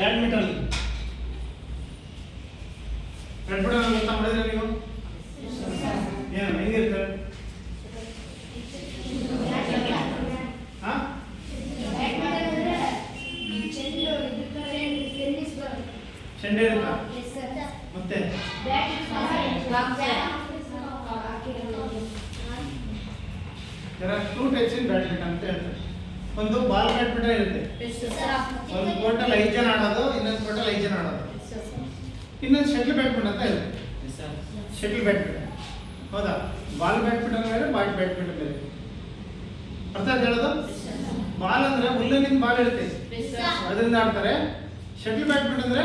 Badminton badminton ಗೊತ್ತಾ ಮಾಡಿದ್ರೆ ನೀವು ಏನು ಹೆಂಗಿರ್ತಾರೆ ಹಾ ಚೆಂಡೆ ಇರುತ್ತಾ ಮತ್ತೆ there are two types in badminton ಅಂತ ಹೇಳ್ತಾರೆ ಒಂದು ಬಾಲ್ ಬ್ಯಾಡ್ಮಿಂಟನ್ ಇರುತ್ತೆ ಒಂದು ಕೋರ್ಟಲ್ಲಿ ಐದು ಜನ ಆಡೋದು ಇನ್ನೊಂದು ಕೋರ್ಟಲ್ಲಿ ಐದು ಜನ ಆಡೋದು ಇನ್ನೊಂದು ಶಟಲ್ ಬ್ಯಾಡ್ಮಿಂಟನ್ ಅಂತ ಇರುತ್ತೆ ಶಟಲ್ ಬ್ಯಾಡ್ಮಿಂಟನ್ ಹೌದಾ ಬಾಲ್ ಬ್ಯಾಡ್ಮಿಂಟನ್ ಬೇರೆ ಬ್ಯಾಡ್ಮಿಂಟನ್ ಅರ್ಥ ಹೇಳೋದು? ಬಾಲ್ ಅಂದ್ರೆ ಹುಲ್ಲಿನಿಂದ ಬಾಲ್ ಇರುತ್ತೆ. ಅದರಿಂದ ಆಡ್ತಾರೆ. ಶಟಲ್ ಬ್ಯಾಡ್ಮಿಂಟನ್ ಅಂದ್ರೆ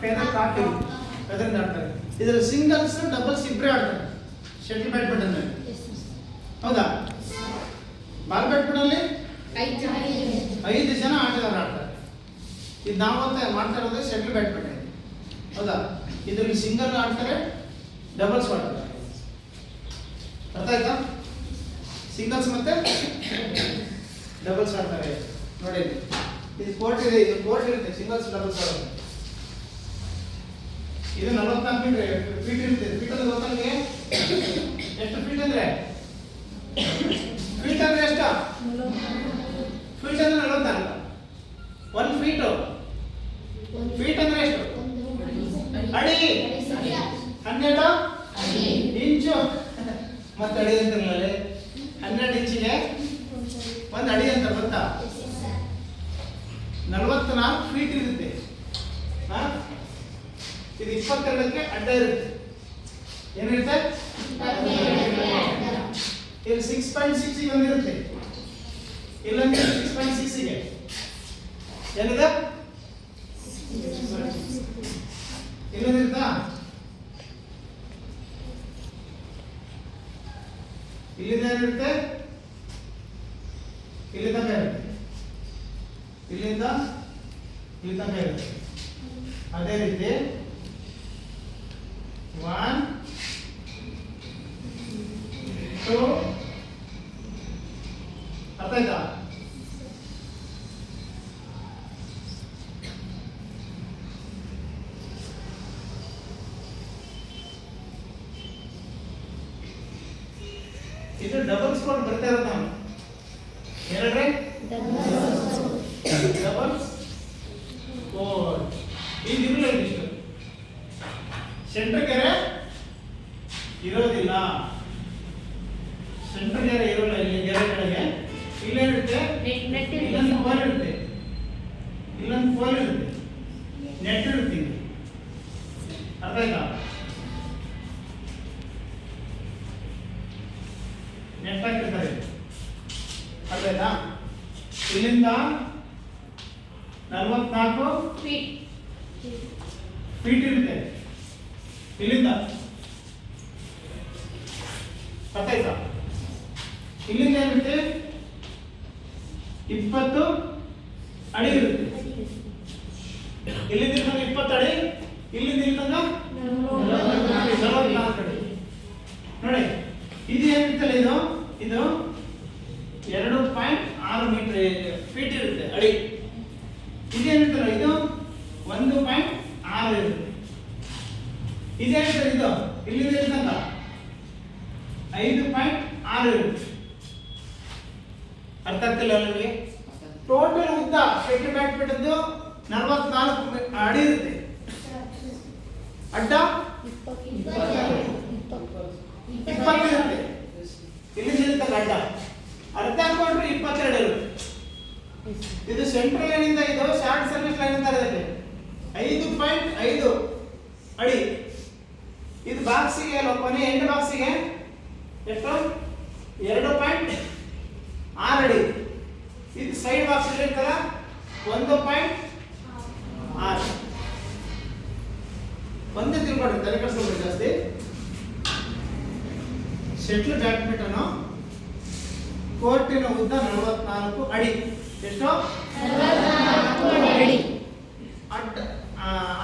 ಫೇದರ್ ಕಾಕಿ ಅದರಿಂದ ಆಡ್ತಾರೆ. ಇದರ ಸಿಂಗಲ್ಸ್ ಡಬಲ್ಸ್ ಇಬ್ಬರೇ ಆಡ್ತಾರೆ. ಶಟಲ್ ಬ್ಯಾಡ್ಮಿಂಟನ್ ಹೌದಾ? ಬಾಲ್ ಬ್ಯಾಡ್ಮಿಂಟನ್ ಅಲ್ಲಿ ಐದು ಜನ ಆಟಗಾರ ಆಡ್ತಾರೆ. ಇದು ನಾವು ಅಂತ ಮಾಡ್ತಾ ಇರೋದೇ ಶಟಲ್ ಬ್ಯಾಡ್ಮಿಂಟನ್ ಹೌದಾ? ಇದರಲ್ಲಿ ಸಿಂಗಲ್ ಆಡ್ತಾರೆ ಡಬಲ್ಸ್ ಆಡ್ತಾರೆ. ಅರ್ಥ ಆಯ್ತಾ? ಸಿಂಗಲ್ಸ್ ಮತ್ತೆ? ಡಬಲ್ಸ್ ಆಡ್ತಾರೆ ನೋಡಿ. ಇದು. ಕೋರ್ಟ್ ಇದೆ ಇದು ಕೋರ್ಟ್ ಇರುತ್ತೆ. ಸಿಂಗಲ್ಸ್ ಡಬಲ್ಸ್ ಆಡೋದು ಇದು ನಲವತ್ನಾಲ್ಕು ಫೀಟ್ ಫೀಟ್ ಇರುತ್ತೆ. ಫೀಟ್ ಅಂದ್ರೆ ಗೊತ್ತಾ ನಿಮಗೆ ಎಷ್ಟು ಫೀಟ್ ಅಂದ್ರೆ? ಫೀಟ್ ಅಂದ್ರೆ ಎಷ್ಟು? ಫೀಟ್ ಅಂದ್ರೆ ನಲವತ್ನಾಲ್ಕು. ಒನ್ ಫೀಟು ಫೀಟ್ ಅಂದ್ರೆ ಎಷ್ಟು? ಅಡಿ. ಹನ್ನೆರಡು? ಇಂಚು. ಮತ್ತೆ ಅಡಿ ಅಂತಿರಲ್ಲ ಹನ್ನೆರಡು ಇಂಚಿಗೆ ಒಂದು ಅಡಿ ಅಂತ ಗೊತ್ತಾ? ನಲವತ್ನಾಲ್ಕು ಫೀಟ್ ಇರುತ್ತೆ. ಇದು ಇಪ್ಪತ್ತೆರಡಕ್ಕೆ ಅಡ್ಡ ಇರುತ್ತೆ. ಏನಿರುತ್ತೆ ಇಲ್ಲಿ ಸಿಕ್ಸ್ ಪಾಯಿಂಟ್ ಸಿಕ್ಸ್ ಒಂದಿರುತ್ತೆ ಇಲ್ಲೊಂದು ಸಿಕ್ಸ್ ಪಾಯಿಂಟ್ ಇದೆ ಏನಿದೆ? ಇಲ್ಲೊಂದಿರುತ್ತಾ ಇಲ್ಲಿಂದ ಏನಿರುತ್ತೆ? ಇಲ್ಲಿ ತನಕ ಇಲ್ಲಿಂದ ಇಲ್ಲಿ ತನಕ ಅದೇ ರೀತಿ ಒನ್ ಟೂ ಅರ್ಥ ಆಯ್ತಾ? ಆಯ್ತಾ? ಇಲ್ಲಿಂದ ನಲವತ್ನಾಲ್ಕು ಫೀಟ್ ಇರುತ್ತೆ. ಇಲ್ಲಿಂದ. ಗೊತ್ತಾಯ್ತಾ ಇಲ್ಲಿಂದ ಏನಿರುತ್ತೆ? ಇಪ್ಪತ್ತು ಅಡಿ ಇರುತ್ತೆ. ಇಲ್ಲಿಂದ ಇರ್ತಂಗ ಇಪ್ಪತ್ತು ಅಡಿ ಇಲ್ಲಿಂದ ಇರ್ತಂಗ ನಲವತ್ನಾಲ್ಕು ಅಡಿ. ನೋಡಿ ಇದು ಏನಿರ್ತಲ್ಲ ಇದು? ಇದು ಎರಡು ಪಾಯಿಂಟ್ ಆರು ಮೀಟರ್ ಫೀಟ್ ಇರುತ್ತೆ ಅಡಿ. ಇದೇನಿರ್ತಲ್ಲ ಇದು ಒಂದು ಪಾಯಿಂಟ್ ಆರು ಇರುತ್ತೆ. ಇದೇನಿರ್ತದೆ ಇದು ಇಲ್ಲಿಂದ ಇರ್ತಂಗ ಐದು ಪಾಯಿಂಟ್ ಆರು ಇರುತ್ತೆ. ಅರ್ಥ ಆಗ್ತಿಲ್ಲ ನಿಮಗೆ? ಟೋಟಲ್ ಉದ್ದ ಶೆಟ್ಲ್ ಬ್ಯಾಟ್ ಬಿಟ್ಟದ್ದು ನಲವತ್ನಾಲ್ಕು ಅಡಿ ಇರುತ್ತೆ. ಅಡ್ಡ ಇಪ್ಪತ್ತು. ಇರುತ್ತೆ. ಇಲ್ಲಿ ನಿಲ್ತಲ್ಲ ಅಡ್ಡ. ಅರ್ಧ ಹಾಕೊಂಡ್ರೆ ಇಪ್ಪತ್ತೆರಡು ಇರುತ್ತೆ ಇದು ಸೆಂಟ್ರಲ್ ಲೈನಿಂದ ಇದು ಶಾರ್ಟ್ ಸರ್ವಿಸ್ ಲೈನ್ ಅಂತ ಇದೆ ಐದು ಪಾಯಿಂಟ್ ಐದು ಅಡಿ. ಇದು ಬಾಕ್ಸಿಗೆ ಅಲ್ಲ, ಕೊನೆ ಎಂಟು ಬಾಕ್ಸಿಗೆ ಎಷ್ಟು? ಎರಡು ಪಾಯಿಂಟ್ ಆರು ಅಡಿ. ಇದು ಸೈಡ್ ಬಾಕ್ಸ್ ಇರ್ತಲ್ಲ ಒಂದು ಪಾಯಿಂಟ್ ಆರು. ಒಂದೇ ತಿಳ್ಕೊಡ್ರಿ ತಲೆ ಕಳ್ಸ್ಕೊಂಡ್ರಿ ಜಾಸ್ತಿ. ಶೆಟ್ಲ್ ಬ್ಯಾಡ್ಮಿಂಟನ್ ಕೋರ್ಟಿನ ಉದ್ದ ನಲವತ್ನಾಲ್ಕು ಅಡಿ. ಎಷ್ಟು? ಅಡಿ. ಅಡ್ಡ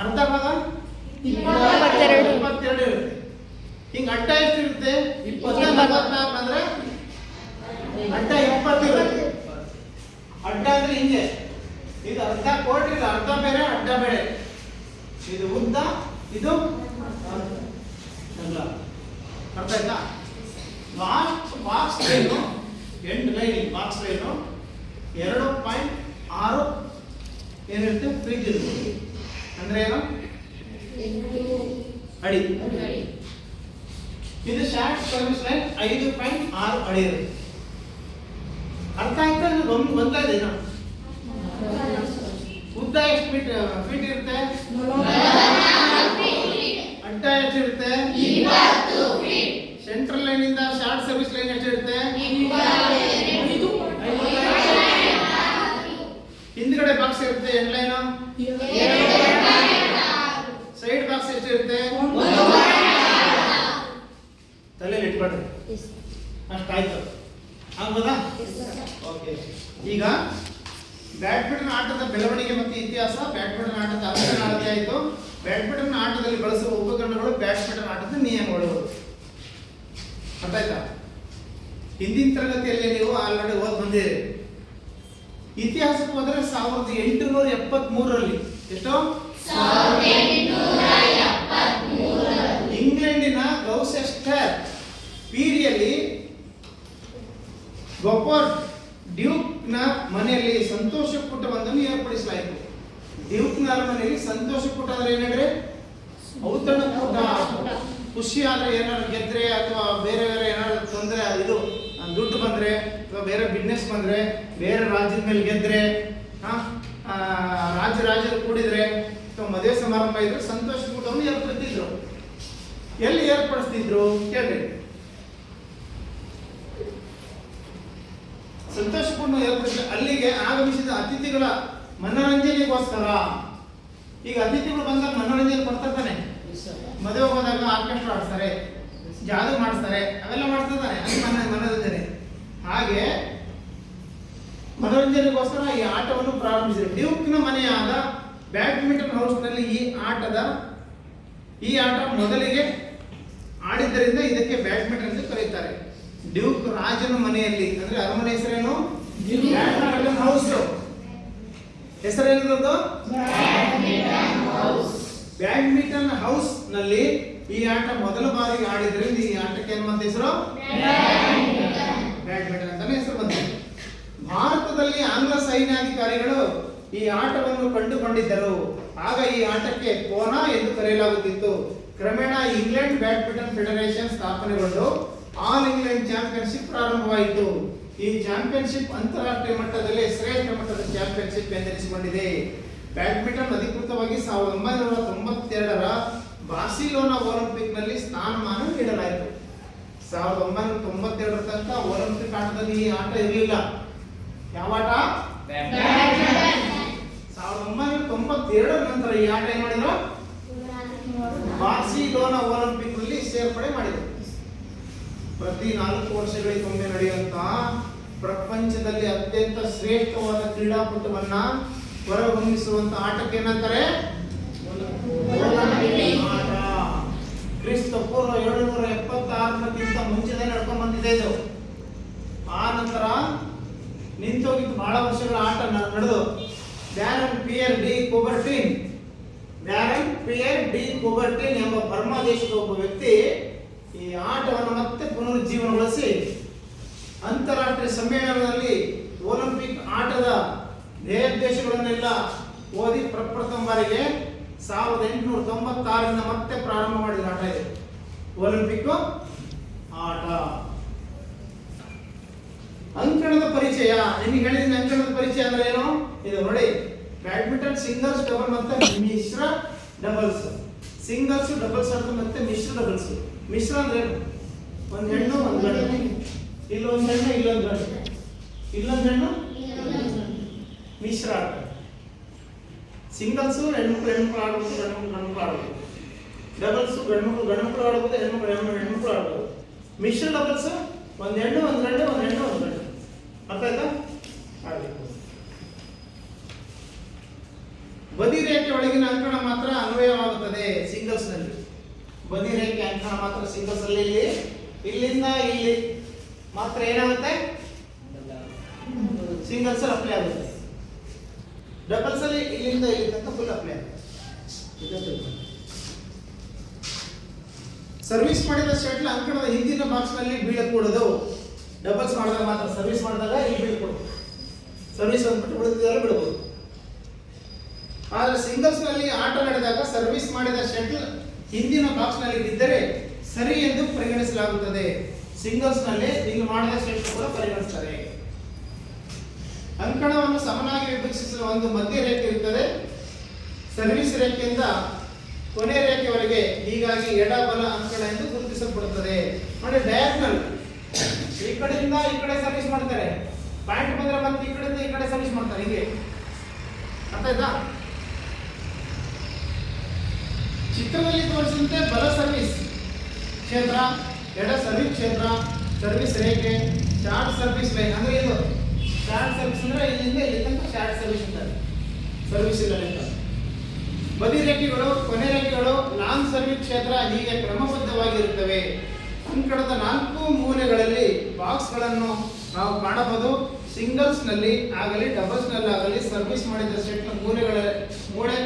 ಅರ್ಧ ಭಾಗ? ಇಪ್ಪತ್ತೆರಡು. ಇಪ್ಪತ್ತೆರಡು ಇರುತ್ತೆ. ಹಿಂಗ ಅಡ್ಡ ಎಷ್ಟಿರುತ್ತೆ? ಇಪ್ಪತ್ತ. ನಲವತ್ನಾಲ್ಕು ಅಂದ್ರೆ? ಅಡ್ಡ ಇಪ್ಪತ್ತು ಇರುತ್ತೆ. ಅಡ್ಡ ಅಂದ್ರೆ ಹಿಂಗೆ. ಇದು ಅರ್ಧ ಕೋರ್ಟ್ ಇದು ಅರ್ಧ ಬೇರೆ ಅಡ್ಡ ಬೇರೆ. ಇದು ಉದ್ದ ಇದು ಅರ್ಧ. ಅರ್ಥ ಆಯ್ತಾ? Last box line end line box line ಎರಡು ಪಾಯಿಂಟ್ ಆರು ಏನಿರುತ್ತೆ? ಫ್ರಿಜ್ ಇರುತ್ತೆ. ಅಂದ್ರೆ ಏನು? ಅಡಿ. ಇದು ಶಾರ್ಟ್ ಸರ್ವಿಸ್ ಲೈನ್ ಐದು ಪಾಯಿಂಟ್ ಆರು ಅಡಿ ಇರುತ್ತೆ. ಅರ್ಥ ಆಯ್ತಾ? ಇದು ಒಂದು ಗೊತ್ತಾಯ್ತು ಇದೆ ಉದ್ದ ಎಷ್ಟು ಫೀಟ್ ಫೀಟ್ ಇರುತ್ತೆ? ಅಡ್ಡ ಎಷ್ಟಿರುತ್ತೆ ಸೆಂಟ್ರಲ್ ಲೈನ್ ಇಂದ ಶಾರ್ಟ್ ಸರ್ವಿಸ್ ಲೈನ್ ಎಷ್ಟಿರುತ್ತೆ ಹಿಂದ್ಗಡೆ ಬಾಕ್ಸ್ ಇರುತ್ತೆ ಎಂಡ್ ಲೈನ್ ಸೈಡ್ ಬಾಕ್ಸ್ ಎಷ್ಟಿರುತ್ತೆ ತಲೆಯಲ್ಲಿ ಇಟ್ಕೊಳ್ರಿ ಅಷ್ಟಾಯ್ತು ಆಗ್ಬೋದಾ ಓಕೆ ಈಗ ಬ್ಯಾಡ್ಮಿಂಟನ್ ಆಟದ ಬೆಳವಣಿಗೆ ಮತ್ತು ಇತಿಹಾಸ ಬ್ಯಾಡ್ಮಿಂಟನ್ ಆಟದ ಅರ್ಥನಾಳತೆ ಆಯಿತು ಬ್ಯಾಡ್ಮಿಂಟನ್ ಆಟದಲ್ಲಿ ಬಳಸುವ ಉಪಕರಣಗಳು ಬ್ಯಾಡ್ಮಿಂಟನ್ ಆಟದ ನಿಯಮಗಳು ಅರ್ಥ ಆಯ್ತಾ ಹಿಂದಿನ ತರಗತಿಯಲ್ಲಿ ನೀವು ಆಲ್ರೆಡಿ ಓದ್ ಬಂದಿರಿ ಇತಿಹಾಸಕ್ಕೆ ಹೋದ್ರೆ ಸಾವಿರದ ಎಂಟುನೂರ ಎಪ್ಪತ್ತ್ ಮೂರರಲ್ಲಿ ಎಷ್ಟು ಇಂಗ್ಲೆಂಡಿನ ಗೌಸೆಸ್ಟರ್ ಪೀರಿಯಲ್ಲಿ ಗೊಪೋರ್ ಡ್ಯೂಕ್ನ ಮನೆಯಲ್ಲಿ ಸಂತೋಷ ಕೂಟವೊಂದನ್ನು ಏರ್ಪಡಿಸಲಾಯಿತು ಡ್ಯೂಕ್ನ ಅರಮನೆಯಲ್ಲಿ ಸಂತೋಷ ಕೂಟ ಅಂದ್ರೆ ಏನ್ ಹೇಳ್ರಿ ಔತಣ ಕೂಟ ಖುಷಿ ಆದ್ರೆ ಏನಾದ್ರು ಗೆದ್ರೆ ಅಥವಾ ಬೇರೆ ಬೇರೆ ಏನಾದ್ರು ತೊಂದರೆ, ಇದು, ದುಡ್ಡು ಬಂದ್ರೆ ಅಥವಾ ಬೇರೆ ಬಿಸ್ನೆಸ್ ಬಂದ್ರೆ, ಬೇರೆ ರಾಜ್ಯದ ಮೇಲೆ ಗೆದ್ರೆ ರಾಜ್ಯ ರಾಜ್ಯದಲ್ಲಿ ಕೂಡಿದ್ರೆ, ಅಥವಾ ಮದುವೆ ಸಮಾರಂಭ ಇದ್ರೆ ಸಂತೋಷ ಕೂಟವನ್ನು ಏರ್ಪಡಿಸ್ತಿದ್ರು ಎಲ್ಲಿ ಏರ್ಪಡಿಸ್ತಿದ್ರು? ಕೇಳ್ರಿ. ಸಂತೋಷಪೂರ್ಣ ಏರ್ಪಡಿಸಿದ ಅಲ್ಲಿಗೆ ಆಗಮಿಸಿದ ಅತಿಥಿಗಳ ಮನೋರಂಜನೆಗೋಸ್ಕರ. ಈಗ ಅತಿಥಿಗಳು ಬಂದಾಗ ಮನೋರಂಜನೆ ಕೊಡ್ತಾರೆ ಮದುವೆ ಹೋದಾಗ ಆರ್ಕೆಸ್ಟ್ರಾ ಆಡ್ತಾರೆ ಜಾದು ಮಾಡಿಸ್ತಾರೆ ಅವೆಲ್ಲ ಮಾಡ್ತಾರೆ ಅದು ಮನ ಮನೋರಂಜನೆ. ಹಾಗೆ ಮನೋರಂಜನೆಗೋಸ್ಕರ ಈ ಆಟವನ್ನು ಪ್ರಾರಂಭಿಸಿದರು ಡ್ಯೂಕ್ನ ಮನೆಯಾದ ಬ್ಯಾಡ್ಮಿಂಟನ್ ಹೌಸ್ನಲ್ಲಿ ಈ ಆಟದ ಈ ಆಟ ಮೊದಲಿಗೆ ಆಡಿದ್ದರಿಂದ ಇದಕ್ಕೆ ಬ್ಯಾಡ್ಮಿಂಟನ್ ಎಂದು ಕರೆಯುತ್ತಾರೆ ಡ್ಯೂಕ್ ರಾಜನ ಮನೆಯಲ್ಲಿ ಅಂದ್ರೆ ಅರಮನೆ ಹೆಸರೇನು? Badminton House. ಹೆಸರೇನದು Badminton house. ನಲ್ಲಿ ಈ ಆಟ ಮೊದಲ ಬಾರಿಗೆ ಆಡಿದ್ರಿಂದ ಈ ಆಟಕ್ಕೆ ಏನು ಬಂದ ಹೆಸರು? ಬ್ಯಾಡ್ಮಿಂಟನ್ ಅಂತಾನೆ ಹೆಸರು ಬಂದಿದೆ. ಭಾರತದಲ್ಲಿ ಆಂಗ್ಲ ಸೈನ್ಯಾಧಿಕಾರಿಗಳು ಈ ಆಟವನ್ನು ಕಂಡುಕೊಂಡಿದ್ದರು. ಆಗ ಈ ಆಟಕ್ಕೆ ಕೋನಾ ಎಂದು ಕರೆಯಲಾಗುತ್ತಿತ್ತು. ಕ್ರಮೇಣ ಇಂಗ್ಲೆಂಡ್ ಬ್ಯಾಡ್ಮಿಂಟನ್ ಫೆಡರೇಷನ್ ಸ್ಥಾಪನೆಗೊಂಡು ಆಲ್ ಇಂಗ್ಲೆಂಡ್ ಚಾಂಪಿಯನ್ಶಿಪ್ ಪ್ರಾರಂಭವಾಯಿತು. ಈ ಚಾಂಪಿಯನ್ಶಿಪ್ ಅಂತಾರಾಷ್ಟ್ರೀಯ ಮಟ್ಟದಲ್ಲಿ ಶ್ರೇಷ್ಠ ಮಟ್ಟದ ಚಾಂಪಿಯನ್ಶಿಪ್ ಎಂದೆನಿಸಿಕೊಂಡಿದೆ. ಬ್ಯಾಡ್ಮಿಂಟನ್ ಅಧಿಕೃತವಾಗಿ ಸಾವಿರದ ಒಂಬೈನೂರ ತೊಂಬತ್ತೆರಡರ ಬಾರ್ಸಿಲೋನಾ ಒಲಿಂಪಿಕ್ನಲ್ಲಿ ಸ್ಥಾನಮಾನ ನೀಡಲಾಯಿತು. ಸಾವಿರದ ಒಂಬೈನೂರ ತೊಂಬತ್ತೆರಡರ ತನಕ ಒಲಿಂಪಿಕ್ ಆಟದಲ್ಲಿ ಈ ಆಟ ಇರಲಿಲ್ಲ. ಯಾವ ಆಟ? ಸಾವಿರದ ಒಂಬೈನೂರ ತೊಂಬತ್ತೆರಡರ ನಂತರ ಈ ಆಟ ಏನ್ ಮಾಡಿದ್ರು? ಬಾರ್ಸಿಲೋನಾ ಒಲಿಂಪಿಕ್ನಲ್ಲಿ ಸೇರ್ಪಡೆ ಮಾಡಿದ್ರು. ಪ್ರತಿ ನಾಲ್ಕು ವರ್ಷಗಳಿಗೊಮ್ಮೆ ನಡೆಯುವಂತಹ ಪ್ರಪಂಚದಲ್ಲಿ ಅತ್ಯಂತ ಶ್ರೇಷ್ಠವಾದ ಕ್ರೀಡಾಪಟುವನ್ನ ಹೊರಹೊಮ್ಮಿಸುವಂತ ಆಟಕ್ಕೆ ಏನಂತಾರೆ? ಕ್ರಿಸ್ತ ಪೂರ್ವ ಏಳುನೂರ ಎಪ್ಪತ್ತಾರಕ್ಕಿಂತ ಮುಂಚೆನೇ ನಡ್ಕೊಂಡ್ ಬಂದಿದೆ ಇದು. ಆ ನಂತರ ನಿಂತೋಗಿದ್ದು ಬಹಳ ವರ್ಷಗಳ ಆಟ ನಡೆದು. Baron Pierre de Coubertin. Baron Pierre de Coubertin ಎಂಬ ಬರ್ಮಾ ದೇಶದ ಒಬ್ಬ ವ್ಯಕ್ತಿ ಈ ಆಟವನ್ನು ಮತ್ತೆ ಪುನರುಜ್ಜೀವನಗೊಳಿಸಿ ಅಂತಾರಾಷ್ಟ್ರೀಯ ಸಮ್ಮೇಳನದಲ್ಲಿ ಒಲಿಂಪಿಕ್ ಆಟದ ನಿರ್ದೇಶಗಳನ್ನೆಲ್ಲ ಓದಿ ಪ್ರಪ್ರಥಮ ಬಾರಿಗೆ ಸಾವಿರದ ಎಂಟುನೂರ ತೊಂಬತ್ತಾರರಿಂದ ಮತ್ತೆ ಪ್ರಾರಂಭ ಮಾಡಿದ ಆಟ ಇದೆ. ಒಲಿಂಪಿಕ್ ಆಟ. ಅಂಕಣದ ಪರಿಚಯ. ನಿಮಗೆ ಹೇಳಿದ ಅಂಕಣದ ಪರಿಚಯ ಅಂದ್ರೆ ಏನು? ಇದು ನೋಡಿ, ಬ್ಯಾಡ್ಮಿಂಟನ್, ಸಿಂಗಲ್ಸ್, ಡಬಲ್ ಮತ್ತೆ ಮಿಶ್ರ ಡಬಲ್ಸ್. ಸಿಂಗಲ್ಸ್, ಡಬಲ್ಸ್ ಅಂತ ಮತ್ತೆ ಮಿಶ್ರ ಡಬಲ್ಸ್. ಮಿಶ್ರ ಅಂದ್ರೆ ಒಂದ್ ಹೆಣ್ಣು, ಒಂದ್ ಗಂಡು. ಇಲ್ಲೊಂದ್ ಹೆಣ್ಣು, ಇಲ್ಲೊಂದು ಗಂಡು. ಇಲ್ಲೊಂದು ಹೆಣ್ಣು ಮಿಶ್ರ ಆಟ ಸಿಂಗಲ್ಸ್ ಹೆಣ್ಮಕ್ಳು ಹೆಣ್ಮಕ್ಳು ಆಡ್ಬೋದು ಗಂಡ್ಮಕ್ಳು ಗಂಡ್ಮಕ್ಳು ಆಡ್ಬೋದು ಡಬಲ್ಸ್ ಗಂಡ್ಮಕ್ಳು ಗಂಡ್ಮಕ್ಳು ಆಡ್ಬೋದು ಹೆಣ್ಮಕ್ಳು ಹೆಣ್ಣು ಹೆಣ್ಮಕ್ಳು ಆಡ್ಬೋದು ಮಿಶ್ರ ಡಬಲ್ಸ್, ಒಂದ್ ಹೆಣ್ಣು, ಒಂದ್ ಗಂಡು, ಒಂದು ಹೆಣ್ಣು, ಒಂದು ಗಂಡು. ಅರ್ಥ ಆಯ್ತಾ. ಬದಿ ರೇಖೆ ಒಳಗಿನ ಅಂಕಣ ಮಾತ್ರ ಅನ್ವಯವಾಗುತ್ತದೆ ಸಿಂಗಲ್ಸ್ನಲ್ಲಿ ಬದಿ ರೇಖೆ ಅಂಕಣ ಮಾತ್ರ ಸಿಂಗಲ್ಸ್ ಅಲ್ಲಿ ಇಲ್ಲಿ, ಇಲ್ಲಿಂದ ಇಲ್ಲಿ. ಮಾತ್ರ ಏನಾಗುತ್ತೆ? ಸಿಂಗಲ್ಸ್ ಅಪ್ಲೈ ಆಗುತ್ತೆ. ಡಬಲ್ಸ್ ಅಲ್ಲಿ ಇಲ್ಲಿಂದ ಇಲ್ಲಿ ಫುಲ್ ಅಪ್ಲೈ ಸರ್ವಿಸ್ ಮಾಡಿದ ಶಟ್ಲ್ ಅಂಕಣದ ಹಿಂದಿನ ಬಾಕ್ಸ್ನಲ್ಲಿ ಬೀಳಕೂಡದು ಡಬಲ್ಸ್ ಮಾಡಿದಾಗ ಮಾತ್ರ ಸರ್ವಿಸ್ ಮಾಡಿದಾಗ ಇಲ್ಲಿ ಬೀಳ್ಕೊಡ್ಬೋದು ಸರ್ವಿಸ್ ಅಂದ್ಬಿಟ್ಟು ಉಳಿದಿದ್ದೆಲ್ಲ ಬಿಡಬಹುದು ಆದರೆ ಸಿಂಗಲ್ಸ್ನಲ್ಲಿ ಆಟ ನಡೆದಾಗ ಸರ್ವಿಸ್ ಮಾಡಿದ ಶಟ್ಲ್ ಹಿಂದಿನ ಬಾಕ್ಸ್ನಲ್ಲಿ ಬಿದ್ದರೆ ಸರಿ ಎಂದು ಪರಿಗಣಿಸಲಾಗುತ್ತದೆ. ಸಿಂಗಲ್ಸ್ನಲ್ಲಿ ಮಾಡಿದ ಶ್ರೇಷ್ಠ ಕೂಡ ಪರಿಗಣಿಸ್ತಾರೆ ಅಂಕಣವನ್ನು ಸಮನಾಗಿ ವಿಭಜಿಸುವ ಒಂದು ಮಧ್ಯ ರೇಖೆ ಇರುತ್ತದೆ ಸರ್ವಿಸ್ ರೇಖೆಯಿಂದ ಕೊನೆ ರೇಖೆವರೆಗೆ ಹೀಗಾಗಿ ಎಡ ಬಲ ಅಂಕಣ ಎಂದು ಗುರುತಿಸಲ್ಪಡುತ್ತದೆ. ನೋಡಿ ಡಯಾಗ್ನಲ್ ಈ ಕಡೆಯಿಂದ ಈ ಕಡೆ ಸರ್ವಿಸ್ ಮಾಡ್ತಾರೆ. ಪಾಯಿಂಟ್ ಬಂದ್ರೆ ಮತ್ತೆ ಈ ಕಡೆಯಿಂದ ಈ ಕಡೆ ಸರ್ವಿಸ್ ಮಾಡ್ತಾರೆ. ಹೀಗೆ. ಅರ್ಥ ಆಯ್ತಾ ಚಿತ್ರದಲ್ಲಿ ತೋರಿಸಿದಂತೆ ಬಲ ಸರ್ವಿಸ್ ಕ್ಷೇತ್ರ ಎಡ ಸರ್ವಿಸ್ ಕ್ಷೇತ್ರ ಸರ್ವಿಸ್ ರೇಖೆ ಶಾರ್ಟ್ ಸರ್ವಿಸ್ ಲೈನ್ ಅಂದ್ರೆ ಇದು ಶಾರ್ಟ್ ಸರ್ವಿಸ್ ಅಂದ್ರೆ ಇಲ್ಲಿಂದ ಇಲ್ಲಿ ತನಕ ಶಾರ್ಟ್ ಸರ್ವಿಸ್ ಅಂತಾರೆ ಸರ್ವಿಸ್ ಇಲ್ಲ ಬದಿ ರೇಖೆಗಳು, ಕೊನೆ ರೇಖೆಗಳು ಲಾಂಗ್ ಸರ್ವಿಸ್ ಕ್ಷೇತ್ರ ಹೀಗೆ ಕ್ರಮಬದ್ಧವಾಗಿರುತ್ತವೆ. ಅಂಕಣದ ನಾಲ್ಕು ಮೂಲೆಗಳಲ್ಲಿ ಬಾಕ್ಸ್ಗಳನ್ನು ನಾವು ಕಾಣಬಹುದು. ಸಿಂಗಲ್ಸ್ನಲ್ಲಿ ಆಗಲಿ ಡಬಲ್ಸ್ನಲ್ಲಿ ಆಗಲಿ ಸರ್ವಿಸ್ ಮಾಡಿದ ಸೆಟ್ ಮೂಲೆಗಳ, ಮೂಳೆ,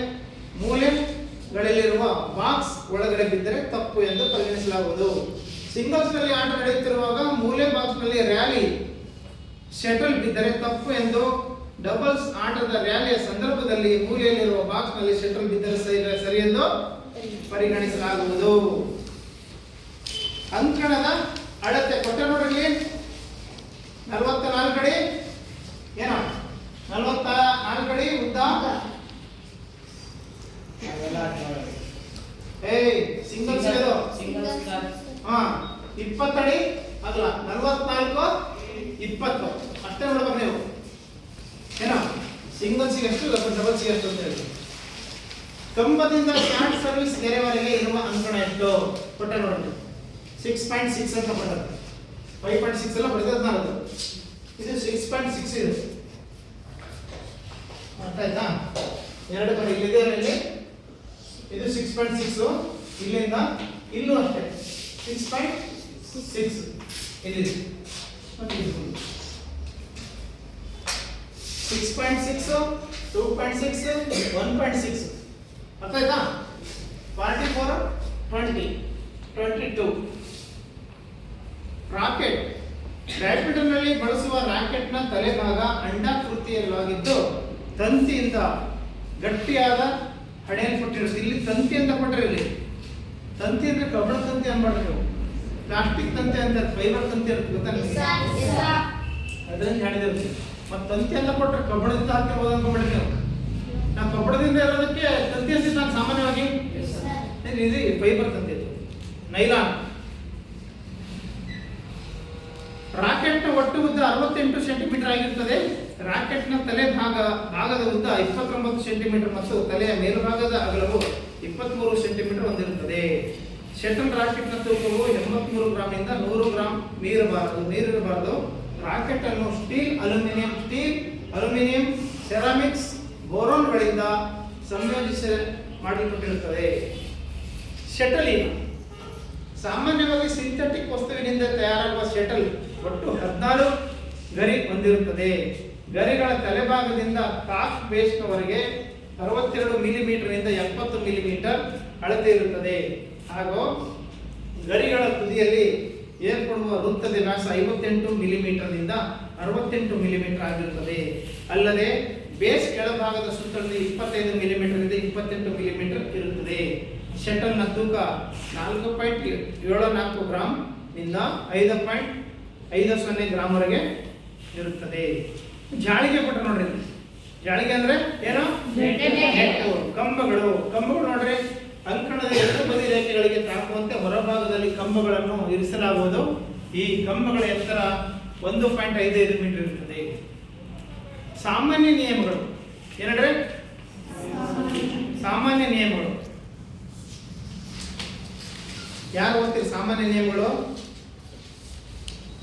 ಮೂಲೆಗಳಲ್ಲಿರುವ ಬಾಕ್ಸ್ ಒಳಗಡೆ ಬಿದ್ದರೆ ತಪ್ಪು ಎಂದು ಪರಿಗಣಿಸಲಾಗುವುದು. ಸಿಂಗಲ್ಸ್ನಲ್ಲಿ ಆಟ ನಡೆಯುತ್ತಿರುವಾಗ ಮೂಲೆ ಬಾಕ್ಸ್ನಲ್ಲಿ ರ್ಯಾಲಿ. ಶಟಲ್ ಬಿದ್ದರೆ ತಪ್ಪು ಎಂದು ಡಬಲ್ಸ್ ಆಟದ ರ್ಯಾಲಿಯ ಸಂದರ್ಭದಲ್ಲಿ ಮೂಲೆಯಲ್ಲಿರುವ ಬಾಕ್ಸ್ನಲ್ಲಿ ಶಟಲ್ ಬಿದ್ದರೆ ಸರಿ- ಸರಿ ಎಂದು ಪರಿಗಣಿಸಲಾಗುವುದು. ಅಂಕಣದ ಅಳತೆ ಕೊಟ್ಟ ನೋಡಲಿ ನಲವತ್ತ ನಾಲ್ಕು ಅಡಿ. ಏನೋ ನಲವತ್ತ ನಾಲ್ಕು ಅಡಿ ಉದ್ದ. ಏಯ್ ಸಿಂಗಲ್ಸ್ ಇದು ಇಪ್ಪತ್ತಡಿ, ಅಲ್ಲ, ನಲ್ವತ್ನಾಲ್ಕು, ಇಪ್ಪತ್ತು. ಅಷ್ಟೇ ನೋಡ್ಬೇಕು ನೀವು. ಏನೋ, ಸಿಂಗಲ್ಸ್ಗೆ ಎಷ್ಟು ಡಬಲ್ ಸಿಗಷ್ಟು ಅಂತ ಹೇಳಿ. ಕಂಬದಿಂದ ಶಾರ್ಟ್ ಸರ್ವಿಸ್ ನೆರೆವರೆಗೆ ಇರುವ ಅಂಕಣ ಎಷ್ಟು? ಕೊಟ್ಟೆ ನೋಡಿ ಸಿಕ್ಸ್ ಪಾಯಿಂಟ್ ಸಿಕ್ಸ್ ಅಂತ ಕೊಟ್ಟರು ಫೈವ್ ಪಾಯಿಂಟ್ ಸಿಕ್ಸ್ ಎಲ್ಲ ಬರ್ತದೆ ನಾಲ್ಕು ಇದು ಸಿಕ್ಸ್ ಪಾಯಿಂಟ್ ಸಿಕ್ಸ್ ಇದು. ಅರ್ಥ ಆಯ್ತಾ? ಎರಡು ಕಡೆ ಇಲ್ಲಿದೆ ಇಲ್ಲಿ ಇದು ಸಿಕ್ಸ್ ಪಾಯಿಂಟ್ ಸಿಕ್ಸು ಇಲ್ಲಿಂದ ಇಲ್ಲೂ ಅಷ್ಟೇ. ಸಿಕ್ಸ್ ಪಾಯಿಂಟ್ ಸಿಕ್ಸ್ ಇಲ್ಲಿದೆ six point six two point six one point six ಅರ್ಥ ಆಯ್ತಾ forty four twenty twenty two racket ಬ್ಯಾಡ್ಮಿಂಟನ್ನಲ್ಲಿ ಬಳಸುವ ರಾಕೆಟ್ನ ತಲೆಭಾಗ ಅಂಡಾಕೃತಿಯಲ್ಲಾಗಿದ್ದು ತಂತಿಯಿಂದ ಗಟ್ಟಿಯಾದ ಹಡೆಯಲ್ಪಟ್ಟಿರುತ್ತೆ ಇಲ್ಲಿ ತಂತಿ ಅಂತ ಕೊಟ್ಟರೆ ಇಲ್ಲಿ ತಂತಿ ಅಂದ್ರೆ ಕಬ್ಬಣ ತಂತಿ ಅನ್ಬಾರ್ದು ನೀವು. ಪ್ಲಾಸ್ಟಿಕ್ ತಂತಿ ಅಂತಾರೆ ಫೈಬರ್ ತಂತಿ ಅಂತ ಗೊತ್ತಾ? ಅದರಿಂದ ಹೇಳಿದಿರ್ತೀವಿ ಮತ್ತೆ ತಂತಿ ಎಲ್ಲ ಕೊಟ್ಟರೆ ಕಬ್ಬಣದಿಂದ ಹಾಕಿರ್ಬೋದು ಅನ್ಕೊಂಬಿಡಿ ನೀವು ನಾವು ಕಬ್ಬಣದಿಂದ ಇರೋದಕ್ಕೆ ತಂತಿ ಅಂತ ನಾನು ಸಾಮಾನ್ಯವಾಗಿ ಇದು ಫೈಬರ್ ತಂತಿ ಅದು. ನೈಲಾನ್. ರಾಕೆಟ್ನ ಒಟ್ಟು ಉದ್ದ ಅರವತ್ತೆಂಟು ಸೆಂಟಿಮೀಟರ್ ಆಗಿರುತ್ತದೆ. ರಾಕೆಟ್ನ ತಲೆ ಭಾಗ, ಭಾಗದ ಉದ್ದ ಇಪ್ಪತ್ತೊಂಬತ್ತು ಸೆಂಟಿಮೀಟರ್ ಮತ್ತು ತಲೆಯ ಮೇಲ್ಭಾಗದ ಅಗಲವು ಇಪ್ಪತ್ಮೂರು ಸೆಂಟಿಮೀಟರ್ ಹೊಂದಿರುತ್ತದೆ. ಶಟಲ್ ರಾಕೆಟ್ನ ತೂಕವು ಎಂಬತ್ಮೂರು ಗ್ರಾಮ್ನಿಂದ ನೂರು ಗ್ರಾಂ ಮೀರಬಾರದು ನೀರಿರಬಾರದು. ರಾಕೆಟ್ ಅನ್ನು steel, aluminium steel, aluminium ceramics ಬೋರೋನ್ಗಳಿಂದ ಸಂಯೋಜಿಸ ಮಾಡಿಕೊಂಡಿರುತ್ತದೆ. ಶಟಲಿನ ಸಾಮಾನ್ಯವಾಗಿ ಸಿಂಥೆಟಿಕ್ ವಸ್ತುವಿನಿಂದ ತಯಾರಾಗುವ ಶಟಲ್ ಒಟ್ಟು ಹದಿನಾರು ಗರಿ ಹೊಂದಿರುತ್ತದೆ. ಗರಿಗಳ ತಲೆಭಾಗದಿಂದ ಕಾಫ್ ಬೇಸ್ನವರೆಗೆ ಅರವತ್ತೆರಡು ಮಿಲಿಮೀಟರ್ನಿಂದ ಎಪ್ಪತ್ತು ಮಿಲಿಮೀಟರ್ ಅಳತೆ ಇರುತ್ತದೆ. ಹಾಗೂ ಗರಿಗಳ ತುದಿಯಲ್ಲಿ ಏರ್ಪಡುವ ವೃತ್ತದ ವ್ಯಾಸ ಐವತ್ತೆಂಟು ಮಿಲಿಮೀಟರ್ನಿಂದ ಅರವತ್ತೆಂಟು ಮಿಲಿಮೀಟರ್ ಆಗಿರುತ್ತದೆ. ಅಲ್ಲದೆ ಬೇಸ್ ಕೆಳಭಾಗದ ಸುತ್ತಳತೆ ಇಪ್ಪತ್ತೈದು ಮಿಲಿಮೀಟರ್ನಿಂದ ಇಪ್ಪತ್ತೆಂಟು ಮಿಲಿಮೀಟರ್ ಇರುತ್ತದೆ. ಶಟಲ್ನ ತೂಕ ನಾಲ್ಕು ಪಾಯಿಂಟ್ ಏಳು ನಾಲ್ಕು ಗ್ರಾಮ್ನಿಂದ ಐದು ಪಾಯಿಂಟ್ ಐದು ಸೊನ್ನೆ ಗ್ರಾಮ್ವರೆಗೆ ಇರುತ್ತದೆ. ಜಾಳಿಗೆ ಕೊಟ್ಟ ನೋಡ್ರಿ. ಜಾಳಿಗೆ ಅಂದ್ರೆ ಏನು. ಕಂಬಗಳು. ಕಂಬಗಳು ನೋಡ್ರಿ ಅಂಕಣದ ಎರಡು ಬದಿ ರೇಖೆಗಳಿಗೆ ತಾಕುವಂತೆ ಹೊರಭಾಗದಲ್ಲಿ ಕಂಬಗಳನ್ನು ಇರಿಸಲಾಗುವುದು. ಈ ಕಂಬಗಳ ಎತ್ತರ ಒಂದು ಪಾಯಿಂಟ್ ಐದು ಐದು ಮೀಟರ್ ಇರುತ್ತದೆ. ಸಾಮಾನ್ಯ ನಿಯಮಗಳು. ಏನಂದ್ರೆ? ಸಾಮಾನ್ಯ ನಿಯಮಗಳು. ಯಾರು ಓದ್ತೀರಿ ಸಾಮಾನ್ಯ ನಿಯಮಗಳು?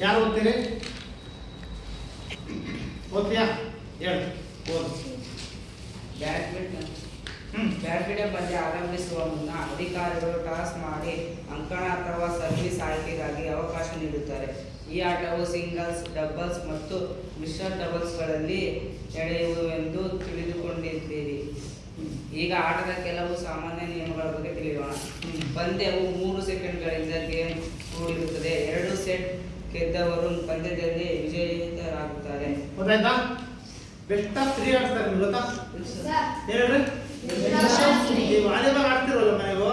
ಯಾರು ಓದ್ತೀರಿ? ಓದ್ತೀಯಾ? ಹೇಳಿ. ಓದು. ಬ್ಯಾಡ್ಮಿಂಟನ್. ಬ್ಯಾಡ್ಮಿಂಟನ್ ಪಂದ್ಯ ಆರಂಭಿಸುವ ಮುನ್ನ ಅಧಿಕಾರಿಗಳು ಟಾಸ್ ಮಾಡಿ ಅಂಕಣ ಅಥವಾ ಸರ್ವಿಸ್ ಆಯ್ಕೆಗಾಗಿ ಅವಕಾಶ ನೀಡುತ್ತಾರೆ. ಈ ಆಟವು ಸಿಂಗಲ್ಸ್ ಡಬಲ್ಸ್ ಮತ್ತು ಮಿಶ್ರ ಡಬಲ್ಸ್ಗಳಲ್ಲಿ ಎಂದು ತಿಳಿದುಕೊಂಡಿದ್ದೀರಿ. ಈಗ ಆಟದ ಕೆಲವು ಸಾಮಾನ್ಯ ನಿಯಮಗಳ ಬಗ್ಗೆ ತಿಳಿಯೋಣ. ಪಂದ್ಯವು ಮೂರು ಸೆಕೆಂಡ್ಗಳಿಂದ ಗೇಮ್ ಕೂಡಿರುತ್ತದೆ ಎರಡು ಸೆಟ್ ಗೆದ್ದವರು ಪಂದ್ಯದಲ್ಲಿ ವಿಜಯಿತರಾಗುತ್ತಾರೆ. ಗೊತ್ತಾಯ್ತಾ? ಬೆಸ್ಟ್ ಆಫ್ ತ್ರೀ ಆಡ್ತಾರೆ ನಿಮ್ಗೆ ಗೊತ್ತಾ? ಹೇಳ್ರಿ. ನೀವು ವಾಲಿಬಾಲ್ ಆಡ್ತಿರಲ್ಲ ಮನೆಗೂ?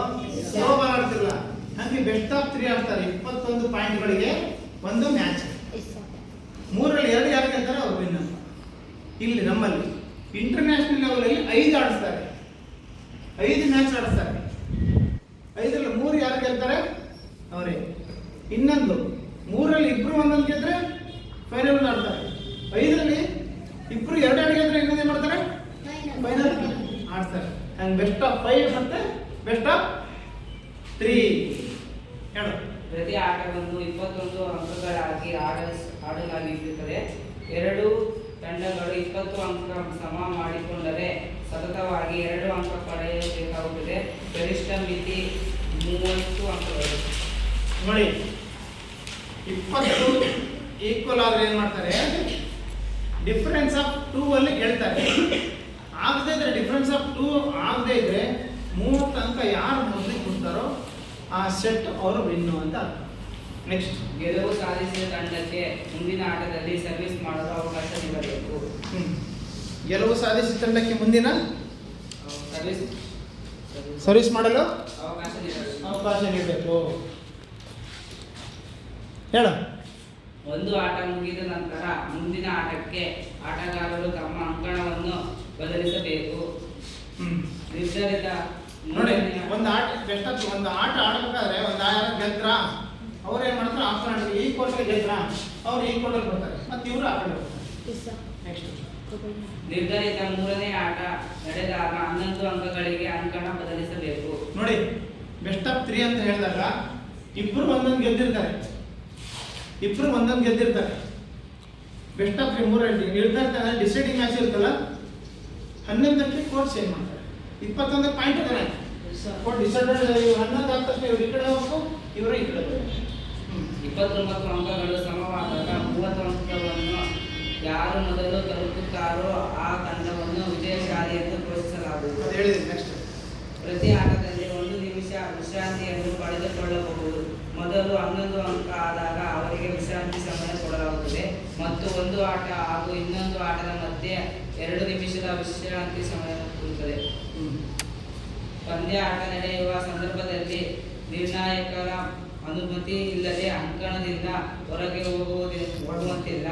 ಥ್ರೋ ಬಾಲ್ ಆಡ್ತಿರಲ್ಲ. ಹಂಗೆ ಬೆಸ್ಟ್ ಆಫ್ ತ್ರೀ ಆಡ್ತಾರೆ. ಇಪ್ಪತ್ತೊಂದು ಪಾಯಿಂಟ್ಗಳಿಗೆ ಒಂದು ಮ್ಯಾಚ್ ಮೂರಲ್ಲಿ ಎರಡು ಯಾರು ಗೆಲ್ತಾರೆ ಅವ್ರು ವಿನ್ ಇಲ್ಲಿ ನಮ್ಮಲ್ಲಿ ಇಂಟರ್ನ್ಯಾಷನಲ್ ಲೆವೆಲಲ್ಲಿ ಐದು ಆಡಿಸ್ತಾರೆ. ಐದು ಮ್ಯಾಚ್ ಆಡಿಸ್ತಾರೆ. ಐದರಲ್ಲಿ ಮೂರು ಯಾರು ಗೆಲ್ತಾರೆ ಅವರೇ. ಇನ್ನೊಂದು ಮೂರಲ್ಲಿ ಇಬ್ರು ಒಂದೊಂದು ಗೆದ್ರೆ ಫೈನಲ್ ಆಡ್ತಾರೆ. ಐದರಲ್ಲಿ ಇಬ್ರು ಎರಡು ಎರಡು ಗೆದ್ರೆ ಇನ್ನೊಂದು ಮಾಡ್ತಾರೆ? ಫೈನಲ್ ಆಡ್ತಾರೆ. ಹಂಗೆ ಬೆಸ್ಟ್ ಆಫ್ ಫೈವ್ ಮತ್ತೆ ಬೆಸ್ಟ್ ಆಫ್ ತ್ರೀ ಹೇಳು. ಪ್ರತಿ ಆಟವನ್ನು ಇಪ್ಪತ್ತೊಂದು ಅಂಕಗಳಾಗಿ ಆಡ ಆಡಲಾಗಿರುತ್ತದೆ. ಎರಡು ತಂಡಗಳು ಇಪ್ಪತ್ತು ಅಂಕ ಸಮ ಮಾಡಿಕೊಂಡರೆ ಸತತವಾಗಿ ಎರಡು ಅಂಕ ಪಡೆಯಬೇಕಾಗುತ್ತದೆ. ಗರಿಷ್ಠ ಮಿತಿ ಮೂವತ್ತು ಅಂಕಗಳು. ನೋಡಿ ಇಪ್ಪತ್ತು ಈಕ್ವಲ್ ಆದ್ರೆ ಏನು ಮಾಡ್ತಾರೆ? ಡಿಫ್ರೆನ್ಸ್ ಆಫ್ ಟೂ ಅಲ್ಲಿ ಕೇಳ್ತಾರೆ ಆಗದೆ ಇದ್ರೆ ಡಿಫ್ರೆನ್ಸ್ ಆಫ್ ಟೂ ಆಗದೆ ಇದ್ರೆ ಮೂವತ್ತು ಅಂಕ ಯಾರು ಮೊದಲಿಗೆ ಕೊಡ್ತಾರೋ ಆ ಸೆಟ್ ಅವರು ವಿನ್ನು ಅಂತ ನೆಕ್ಸ್ಟ್ ಗೆಲುವು ಸಾಧಿಸಿದ ತಂಡಕ್ಕೆ ಮುಂದಿನ ಆಟದಲ್ಲಿ ಸರ್ವಿಸ್ ಮಾಡಲು ಅವಕಾಶ ನೀಡಬೇಕು. ಗೆಲುವು ಸಾಧಿಸಿದ ತಂಡಕ್ಕೆ ಮುಂದಿನ? ಸರ್ವಿಸ್ ಸರ್ವಿಸ್ ಮಾಡಲು? ಅವಕಾಶ ನೀಡಬೇಕು. ಅವಕಾಶ ನೀಡಬೇಕು. ಹೇಳ. ಒಂದು ಆಟ ಮುಗಿದ ನಂತರ ಮುಂದಿನ ಆಟಕ್ಕೆ ಆಟಗಾರರು ತಮ್ಮ ಅಂಕಣವನ್ನು ಬದಲಿಸಬೇಕು. ಹ್ಮ್. ನಿರ್ಧರಿತ ನೋಡಿ ಒಂದು ಆಟ ಬೆಸ್ಟ್ ಆಫ್ ಒಂದು ಆಟ ಆಡಬೇಕಾದ್ರೆ ಒಂದು ಆಟ ಗೆದ್ರ ಅವ್ರು ಏನು ಮಾಡ್ತಾರೆ? ಆಪೋನೆಂಟ್ ಈ ಕೋರ್ಟ್ಗೆ ಗೆದ್ರ ಅವ್ರು ಈ ಕೋರ್ಟಲ್ಲಿ ಬರ್ತಾರೆ. ಮತ್ತೆ ಇವರು ಆಡಬೇಕು ನಿರ್ಧರಿತ ಮೂರನೇ ಆಟ ನಡೆದಾಗ ಹನ್ನೊಂದು ಅಂಕಗಳಿಗೆ ಅಂಕಣ ಬದಲಿಸಬೇಕು. ನೋಡಿ ಬೆಸ್ಟ್ ಆಫ್ ತ್ರೀ ಅಂತ ಹೇಳಿದಾಗ ಇಬ್ಬರು ಒಂದೊಂದು ಗೆದ್ದಿರ್ತಾರೆ. ಇಬ್ರು ಒಂದೊಂದು ಗೆದ್ದಿರ್ತಾರೆ. ಬೆಸ್ಟ್ ಆಫ್ ತ್ರೀ ಮೂರು ನಿರ್ಧಾರ ಡಿಸೈಡಿಂಗ್ ಮ್ಯಾಚ್ ಇರ್ತಲ್ಲ ಹನ್ನೊಂದಕ್ಕೆ ಕೋರ್ಟ್ ಸೇವ್ ಮಾಡ್ತಾರೆ. ಇಪ್ಪತ್ತೊಂದಕ್ಕೆ ಪಾಯಿಂಟ್ ಅದೇ ಕೋರ್ಟ್ ಡಿಸೈಡ್ ಹನ್ನೊಂದು ಆದ ತಕ್ಷಣ ಇವ್ರು ಈ ಕಡೆ ಹೋಗ್ಬೇಕು ಇವರು ಈ ಕಡೆ ಹೋಗ್ಬೇಕು. ಇಪ್ಪತ್ತೊಂಬತ್ತು ಅಂಕಗಳು ಸಮವಾದಾಗ ಮೂವತ್ತು ಅಂಕವನ್ನು ಯಾರು ಮೊದಲು ತಲುಪುತ್ತಾರೋ ಆ ತಂಡವನ್ನು ವಿಜಯಶಾಲಿ ಎಂದು ಘೋಷಿಸಲಾಗುವುದು. ಅದು ಹೇಳಿದ್ದೀನಿ ನೆಕ್ಸ್ಟ್ ಪ್ರತಿ ಆಟದಲ್ಲಿ ಒಂದು ನಿಮಿಷ ವಿಶ್ರಾಂತಿಯನ್ನು ಪಡೆದುಕೊಳ್ಳಬಹುದು. ಮೊದಲು ಹನ್ನೊಂದು ಅಂಕ ಆದಾಗ ಅವರಿಗೆ ವಿಶ್ರಾಂತಿ ಸಮಯ ಕೊಡಲಾಗುತ್ತದೆ. ಮತ್ತು ಒಂದು ಆಟ ಹಾಗೂ ಇನ್ನೊಂದು ಆಟದ ಮಧ್ಯೆ ಎರಡು ನಿಮಿಷದ ವಿಶ್ರಾಂತಿ ಸಮಯ ಕೊಡುತ್ತದೆ ಪಂದ್ಯ ಆಟ ನಡೆಯುವ ಸಂದರ್ಭದಲ್ಲಿ ನಿರ್ಣಾಯಕರ ಅನುಮತಿ ಇಲ್ಲದೆ ಅಂಕಣದಿಂದ ಹೊರಗೆ ಹೋಗುವುದೇ ಓಡುವಂತಿಲ್ಲ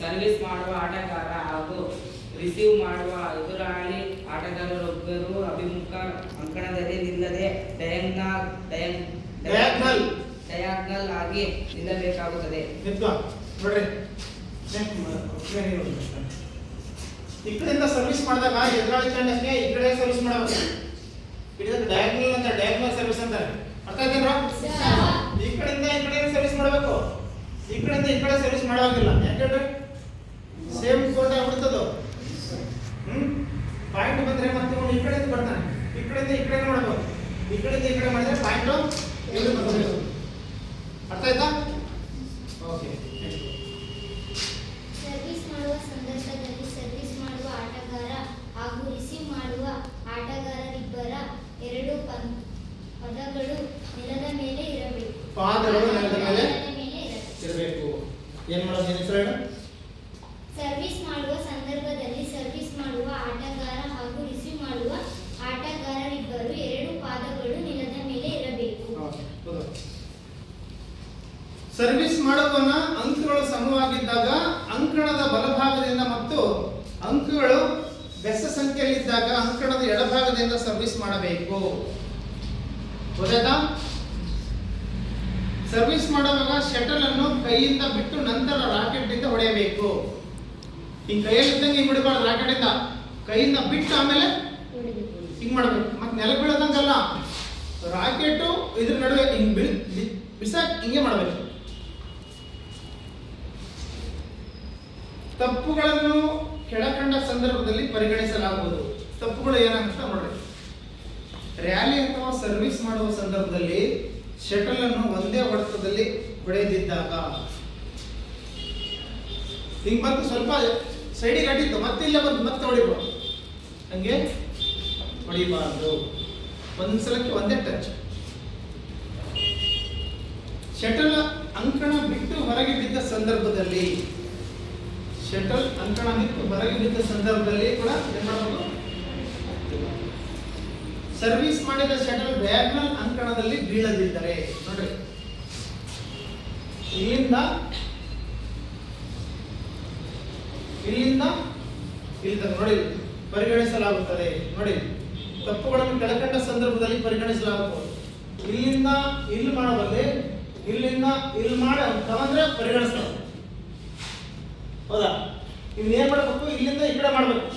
ಸರ್ವಿಸ್ ಮಾಡುವ ಆಟಗಾರ ಹಾಗೂ ರಿಸೀವ್ ಮಾಡುವ ಎದುರಾಳಿ ಆಟಗಾರರೊಬ್ಬರು ಅಭಿಮುಖ ಅಂಕಣದಲ್ಲಿ ನಿಲ್ಲದೆ ಡಯಗ್ನಾಲ್ ಡಯಗ್ Diagonal. ಡಯಾಗ್ನಲ್ ಆಗಿ ನಿಲ್ಲಬೇಕಾಗುತ್ತದೆ. ನಿತ್ವಾ ನೋಡ್ರಿ. ಈ ಕಡೆಯಿಂದ ಸರ್ವಿಸ್ ಮಾಡಿದಾಗ ಎದುರಾಳಿ ತಂಡಕ್ಕೆ ಈ ಕಡೆ ಸರ್ವಿಸ್ ಮಾಡಬೇಕು ಇದಕ್ಕೆ ಡಯಾಗ್ನಲ್ ಅಂತ ಡಯಾಗ್ನಲ್ ಸರ್ವಿಸ್ ಅಂತಾರೆ ಅರ್ಥ ಆಯ್ತೇನ್ರ ಈ ಕಡೆಯಿಂದ ಈ ಕಡೆ ಸರ್ವಿಸ್ ಮಾಡಬೇಕು? ಈ ಕಡೆಯಿಂದ ಈ ಕಡೆ ಸರ್ವಿಸ್ ಮಾಡೋಂಗಿಲ್ಲ ಯಾಕಂದ್ರೆ ಸೇಮ್ ಕೋಟ್ ಆಗ್ಬಿಡ್ತದು? ಹ್ಮ್? ಪಾಯಿಂಟ್ ಬಂದ್ರೆ ಮತ್ತೆ ಈ ಕಡೆಯಿಂದ ಬರ್ತಾನೆ. ಈ ಕಡೆಯಿಂದ ಈ ಕಡೆ ಮಾಡಬೇಕು ಈ ಕಡೆಯಿಂದ ಈ ಕಡೆ ಮಾಡಿದ್ರೆ ಪಾಯಿಂಟ್ ಅರ್ಥ ಆಯ್ತಾ ಓಕೆ ಸರ್ವಿಸ್ ಮಾಡುವ ಸಂದರ್ಭದಲ್ಲಿ ಸರ್ವಿಸ್ ಮಾಡುವ ಆಟಗಾರ ಹಾಗೂ ರಿಸೀವ್ ಮಾಡುವ ಆಟಗಾರರಿಬ್ಬರ ಎರಡು ಪಂ- ಪದಗಳು ನೆಲದ ಮೇಲೆ ಇರಬೇಕು ಪಾದಗಳು ನೆಲದ ಮೇಲೆ ನೆಲದ ಮೇಲೆ ಇರಬೇಕು ಇರಬೇಕು ಏನ್ ಮಾಡೋದು ಏನ್ ಹೆಸರು ಹೇಳು ಸರ್ವಿಸ್ ಮಾಡುವ ಸಂದರ್ಭದಲ್ಲಿ ಸರ್ವಿಸ್ ಮಾಡುವ ಆಟಗಾರ ಹಾಗೂ ರಿಸೀವ್ ಮಾಡುವ ಆಟಗಾರರಿಬ್ಬರು ಎರಡು ಪಾದಗಳು ನೆಲದ ಮೇಲೆ ಇರಬೇಕು ಸರ್ವಿಸ್ ಮಾಡುವವನ ಅಂಕಗಳು ಸಮವಾಗಿದ್ದಾಗ ಅಂಕಣದ ಬಲಭಾಗದಿಂದ ಮತ್ತು ಅಂಕಗಳು ಬೆಸ ಸಂಖ್ಯೆಯಲ್ಲಿದ್ದಾಗ ಅಂಕಣದ ಎಡಭಾಗದಿಂದ ಸರ್ವಿಸ್ ಮಾಡಬೇಕು. ಗೊತ್ತಾಯ್ತಾ? ಸರ್ವಿಸ್ ಮಾಡುವಾಗ ಶಟಲ್ ಅನ್ನು ಕೈಯಿಂದ ಬಿಟ್ಟು ನಂತರ ರಾಕೆಟ್ ಇಂದ ಹೊಡೆಯಬೇಕು. ಹಿಂಗ್ ಕೈಯಲ್ಲಿ ಇದ್ದಂಗೆ ಹಿಂಗ್ ಬಿಡಬಾರ್ದು ರಾಕೆಟ್ ಇಂದ. ಕೈಯಿಂದ ಬಿಟ್ಟು ಆಮೇಲೆ ಹಿಂಗ್ ಮಾಡಬೇಕು. ಮತ್ತೆ ನೆಲ ಬೀಳದಂಗಲ್ಲ. ರಾಕೆಟು ಇದ್ರ ನಡುವೆ ಹಿಂಗ್ ಬಿಡ್ ಬಿಸಾಕ್ ಹಿಂಗೆ ಮಾಡ್ಬೇಕು. ತಪ್ಪುಗಳನ್ನು ಕೆಳಕಂಡ ಸಂದರ್ಭದಲ್ಲಿ ಪರಿಗಣಿಸಲಾಗುವುದು. ತಪ್ಪುಗಳು ಏನಾಗುತ್ತೆ ನೋಡ್ರಿ. ರ್ಯಾಲಿ ಅಥವಾ ಸರ್ವಿಸ್ ಮಾಡುವ ಸಂದರ್ಭದಲ್ಲಿ ಶಟಲ್ ಅನ್ನು ಒಂದೇ ಹೊಡೆತದಲ್ಲಿ ಹೊಡೆದಿದ್ದಾಗ ಹಿಂಗೆ ಬಂತು ಸ್ವಲ್ಪ ಸೈಡಿಗೆ ಅಡ್ಡಿತ್ತು ಮತ್ತೆ ಇಲ್ಲ ಬಂದು ಮತ್ತೆ ಹೊಡಿಬಾರ್ದು ಹಂಗೆ ಹೊಡಿಬಾರ್ದು. ಒಂದ್ಸಲಕ್ಕೆ ಒಂದೇ ಟಚ್. ಶಟಲ್ ಅಂಕಣ ಬಿಟ್ಟು ಹೊರಗೆ ಬಿದ್ದ ಸಂದರ್ಭದಲ್ಲಿ ಶಟಲ್ ಅಂಕಣ ಬಿತ್ತು ಹೊರಗೆ ಬಿದ್ದ ಸಂದರ್ಭದಲ್ಲಿ ಕೂಡ ಏನು ಮಾಡಬಹುದು ಸರ್ವಿಸ್ ಮಾಡಿದ ಶಟಲ್ ಡಯಾಗ್ನಲ್ ಅಂಕಣದಲ್ಲಿ ಬೀಳದಿದ್ದರೆ. ನೋಡ್ರಿ. ಇಲ್ಲಿಂದ ಇಲ್ಲಿಂದ ಇಲ್ಲಿ ನೋಡಿ, ಪರಿಗಣಿಸಲಾಗುತ್ತದೆ. ನೋಡಿ, ತಪ್ಪುಗಳನ್ನು ಕೆಳಕಂಡ ಸಂದರ್ಭದಲ್ಲಿ ಪರಿಗಣಿಸಲಾಗುತ್ತದೆ. ಇಲ್ಲಿಂದ ಇಲ್ಲಿ ಮಾಡಬಲ್ಲೆ, ಇಲ್ಲಿಂದ ಇಲ್ಲಿ ಮಾಡ ತಗೊಂಡ್ರೆ ಪರಿಗಣಿಸ್ತಾರೆ. ಹೌದಾ? ಇವ್ನು ಏನ್ ಮಾಡ್ಬೇಕು? ಇಲ್ಲಿಂದ ಈ ಕಡೆ ಮಾಡ್ಬೇಕು.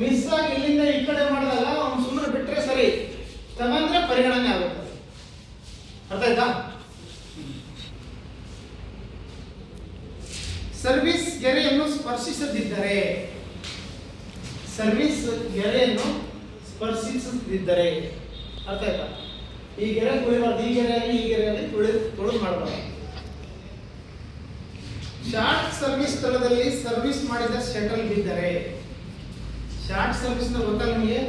ಮಿಸ್ ಆಗಿ ಇಲ್ಲಿಂದ ಈ ಕಡೆ ಮಾಡಿದಾಗ ಅವ್ನು ಸುಮ್ಮನೆ ಬಿಟ್ಟರೆ ಸರಿ. ತಗಂದ್ರೆ ಪರಿಗಣನೆ ಆಗುತ್ತೆ. ಅರ್ಥ ಆಯ್ತಾ? ಸರ್ವಿಸ್ ಗೆರೆಯನ್ನು ಸ್ಪರ್ಶಿಸದಿದ್ದರೆ, ಸರ್ವಿಸ್ ಗೆರೆಯನ್ನು ಸ್ಪರ್ಶಿಸದಿದ್ದರೆ. ಅರ್ಥ ಆಯ್ತಾ? ಈ ಗೆರೆ ತುಳಿಬಾರ್ದು ಈ ಗೆರೆಯಲ್ಲಿ ಈ ಗೆರೆಯಲ್ಲಿ ತುಳಿ ತುಳಿದು ಮಾಡಬಾರ್ದು. ಶಾರ್ಟ್ ಸರ್ವಿಸ್ ಸ್ಥಳದಲ್ಲಿ ಸರ್ವಿಸ್ ಮಾಡಿದ ಶಟಲ್ ಬಿದ್ದರೆ, ಶಾರ್ಟ್ ಸರ್ವಿಸ್ ಗೊತ್ತಲ್ಲ ನಿಮಗೆ?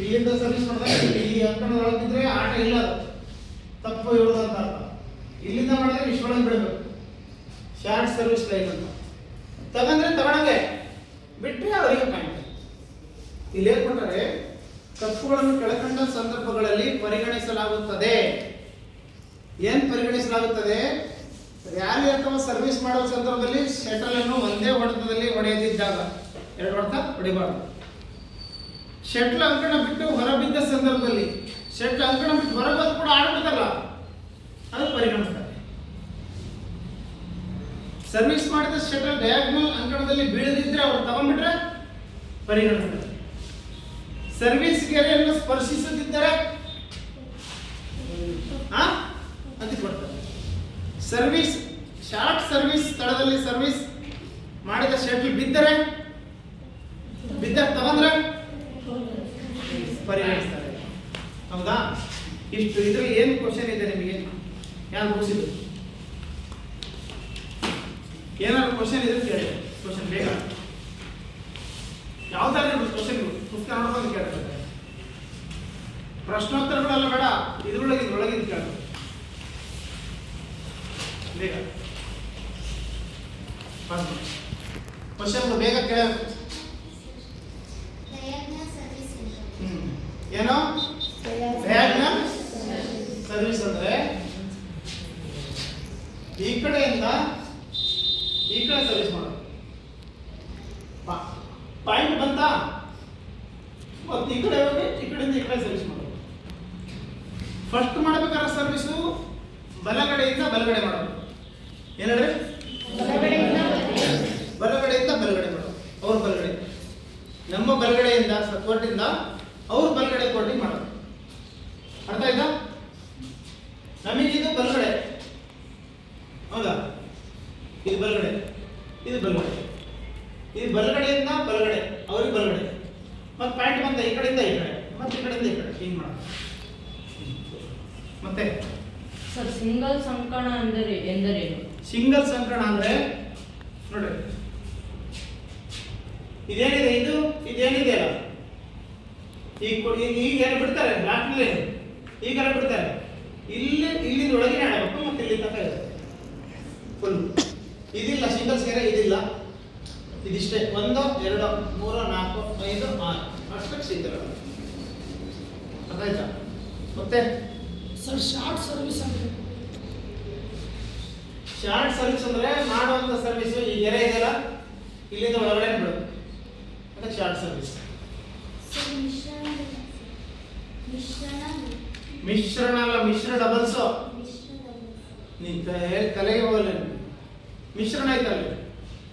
ಇಲ್ಲಿಂದ ಸರ್ವಿಸ್ ಮಾಡಿದಾಗ ಈ ಒಳಗೆ ಬಿದ್ದರೆ ಆಟ ಇಲ್ಲ ತಪ್ಪು ಹೇಳೋದು ಅಂತ ಇಲ್ಲಿಂದ ಮಾಡಿದ್ರೆ ಇಷ್ಟೊಳಗೆ ಬಿಡಬೇಕು. ಶಾರ್ಟ್ ಸರ್ವಿಸ್ ಲೈನ್ ಅಂತ. ತಗಂದ್ರೆ ತಗೊಂಡಂಗೆ ಬಿಟ್ಟರೆ ಅವರಿಗೆ ಪಾಯಿಂಟ್ ಇಲ್ಲಿ ಕೊಟ್ಟರೆ? ತಪ್ಪುಗಳನ್ನು ಕೆಳಕಂಡ ಸಂದರ್ಭಗಳಲ್ಲಿ ಪರಿಗಣಿಸಲಾಗುತ್ತದೆ. ಏನ್ ಪರಿಗಣಿಸಲಾಗುತ್ತದೆ? ರ್ಯಾಲಿ ಅಥವಾ ಸರ್ವಿಸ್ ಮಾಡುವ ಸಂದರ್ಭದಲ್ಲಿ ಶಟಲ್ ಅನ್ನು ಒಂದೇ ಹೊಡೆತದಲ್ಲಿ ಹೊಡೆಯದಿದ್ದಾಗ? ಎರಡು ಹೊಡೆತ ಹೊಡಿಬಾರ್ದು. ಶಟ್ಲ್ ಅಂಕಣ ಬಿಟ್ಟು ಹೊರಬಿದ್ದ ಸಂದರ್ಭದಲ್ಲಿ ಶಟ್ಲ್ ಅಂಕಣ ಬಿಟ್ಟು ಹೊರಬಂದು ಕೂಡ ಆಡ್ಬಿಡ್ತಲ್ಲ ಅದು ಪರಿಗಣಿಸ್ತಾರೆ ಸರ್ವಿಸ್ ಮಾಡಿದ ಶಟಲ್ ಡಯಾಗ್ನಲ್ ಅಂಕಣದಲ್ಲಿ ಬೀಳದಿದ್ರೆ ಅವ್ರು ತಗೊಂಡ್ಬಿಟ್ರೆ ಪರಿಗಣಿಸ್ತಾರೆ ಸರ್ವಿಸ್ ಗೆರೆಯನ್ನು ಸ್ಪರ್ಶಿಸದಿದ್ದರೆ ಕೊಡ್ತಾರೆ. ಸರ್ವಿಸ್, ಶಾರ್ಟ್ ಸರ್ವಿಸ್ ಸ್ಥಳದಲ್ಲಿ ಸರ್ವಿಸ್ ಮಾಡಿದ ಶೆಟ್ಲ್ ಬಿದ್ದರೆ? ಬಿದ್ದ ತಗೊಂಡ್ರೆ? ಪರಿಗಣಿಸ್ತಾರೆ. ಹೌದಾ? ಇಷ್ಟು ಇದ್ರಲ್ಲಿ ಏನು ಕ್ವಶನ್ ಇದೆ ನಿಮಗೆ? ಯಾರು ಮುಗಿಸಿದ್ರು ಏನಾದ್ರು ಕ್ವಶನ್ ಇದ್ರೆ ಕೇಳಿ. ಕ್ವಶನ್ ಬೇಗ. ಯಾವ್ದಾದ್ರು ಕ್ವಶನ್ ಪುಸ್ತಕ ನೋಡ್ಕೊಂಡು ಕೇಳ್ತಾರೆ. ಪ್ರಶ್ನೋತ್ತರಗಳೆಲ್ಲ ಬೇಡ ಇದ್ರೊಳಗೆ ಇದ್ರೊಳಗಿಂದ ಕೇಳ್ತಾರೆ. ಬೇಗ ಕ್ವಶನ್ ಬೇಗ ಹ್ಮ್. ಏನೋ ಡಯಾಗ್ನಲ್ ಸರ್ವಿಸ್ ಅಂದ್ರೆ ಈ ಕಡೆಯಿಂದ ಈ ಕಡೆ ಸರ್ವಿಸ್ ಮಾಡೋದು ಪಾಯಿಂಟ್ ಬಂತಾ ಮತ್ತೆ ಈ ಕಡೆ ಹೋಗಿ ಈ ಕಡೆಯಿಂದ ಈ ಕಡೆ ಸರ್ವಿಸ್ ಮಾಡೋದು ಫಸ್ಟ್ ಮಾಡಬೇಕಾದ್ರೆ ಸರ್ವಿಸು ಬಲಗಡೆಯಿಂದ ಬಲಗಡೆ ಮಾಡೋದು ಏನ್ ಹೇಳ್ರಿ ಬಲಗಡೆಯಿಂದ ಬಲಗಡೆ ಮಾಡೋದು ಅವ್ರ ಬಲಗಡೆ ನಮ್ಮ ಬಲಗಡೆಯಿಂದ ಸತ್ವಟ್ಟಿಂದ ಅವ್ರ ಬಲಗಡೆ ಕೊಡಿ ಮಾಡೋದು. ಅರ್ಥ ಆಯ್ತಾ? ನಮಗಿದು ಬಲಗಡೆ. ಹೌದಾ? ಇದು ಬಲಗಡೆ. ಇದು ಬಲಗಡೆ. ಇದು ಬಲಗಡೆಯಿಂದ ಬಲಗಡೆ. ಅವ್ರಿಗೆ ಬಲಗಡೆ. ಮತ್ತೆ ಪ್ಯಾಂಟ್ ಬಂದ ಈ ಕಡೆಯಿಂದ ಈ ಕಡೆ. ಮತ್ತೆ ಈ ಕಡೆಯಿಂದ ಈ ಕಡೆ. ಹಿಂಗ್ ಮಾಡೋದು. ಮತ್ತೆ? ಸರ್ ಸಿಂಗಲ್ ಸಂಕಣ ಅಂದರೆ ಎಂದರೇನು? ಸಿಂಗಲ್ ಸಂಕಣ ಅಂದ್ರೆ ನೋಡ್ರಿ ಇದೇನಿದೆ ಇದು ಇದೇನಿದೆ ಅಲ್ಲ ಈಗ ಕೊ- ಈಗ ಈಗ ಏನು ಬಿಡ್ತಾರೆ ಲಾಸ್ಟ್ನಲ್ಲಿ ಈಗ ಏನು ಬಿಡ್ತಾರೆ ಇಲ್ಲಿ ಇಲ್ಲಿಂದ ಒಳಗಿನ ಆಡಬೇಕು ಮತ್ತೆ ಇಲ್ಲಿ ತನಕ ಇರುತ್ತೆ ಫುಲ್ ಇದಿಲ್ಲ ಸಿಂಗಲ್ ಸೇರೆ ಇದಿಲ್ಲ ಇದಿಷ್ಟೇ ಒಂದು ಎರಡು ಮೂರು ನಾಲ್ಕು ಐದು ಆರು ಅಷ್ಟಕ್ಕೆ ಸಿಂಗಲ್ ಅರ್ಥ ಆಯ್ತಾ ಮತ್ತೆ? ಸರ್ ಶಾರ್ಟ್ ಸರ್ವಿಸ್ ಅಂದ್ರೆ? ಶಾರ್ಟ್ ಸರ್ವಿಸ್ ಅಂದ್ರೆ ಮಾಡುವಂತ ಸರ್ವಿಸ್ ಈ ಗೆರೆ ಇದೆಯಲ್ಲ ಇಲ್ಲಿಂದ ಒಳಗಡೆ ಬಿಡು. ಅಂತ ಶಾರ್ಟ್ ಸರ್ವಿಸ್. ಸರ್ ಮಿಶ್ರಣ ಅಲ್ಲ ಮಿಶ್ರ ಡಬಲ್ಸ್ ನೀನ್ ತಲೆಗೆ ಹೋಗಲ್ಲ. ಮಿಶ್ರಣ ಆಯ್ತಲ್ಲ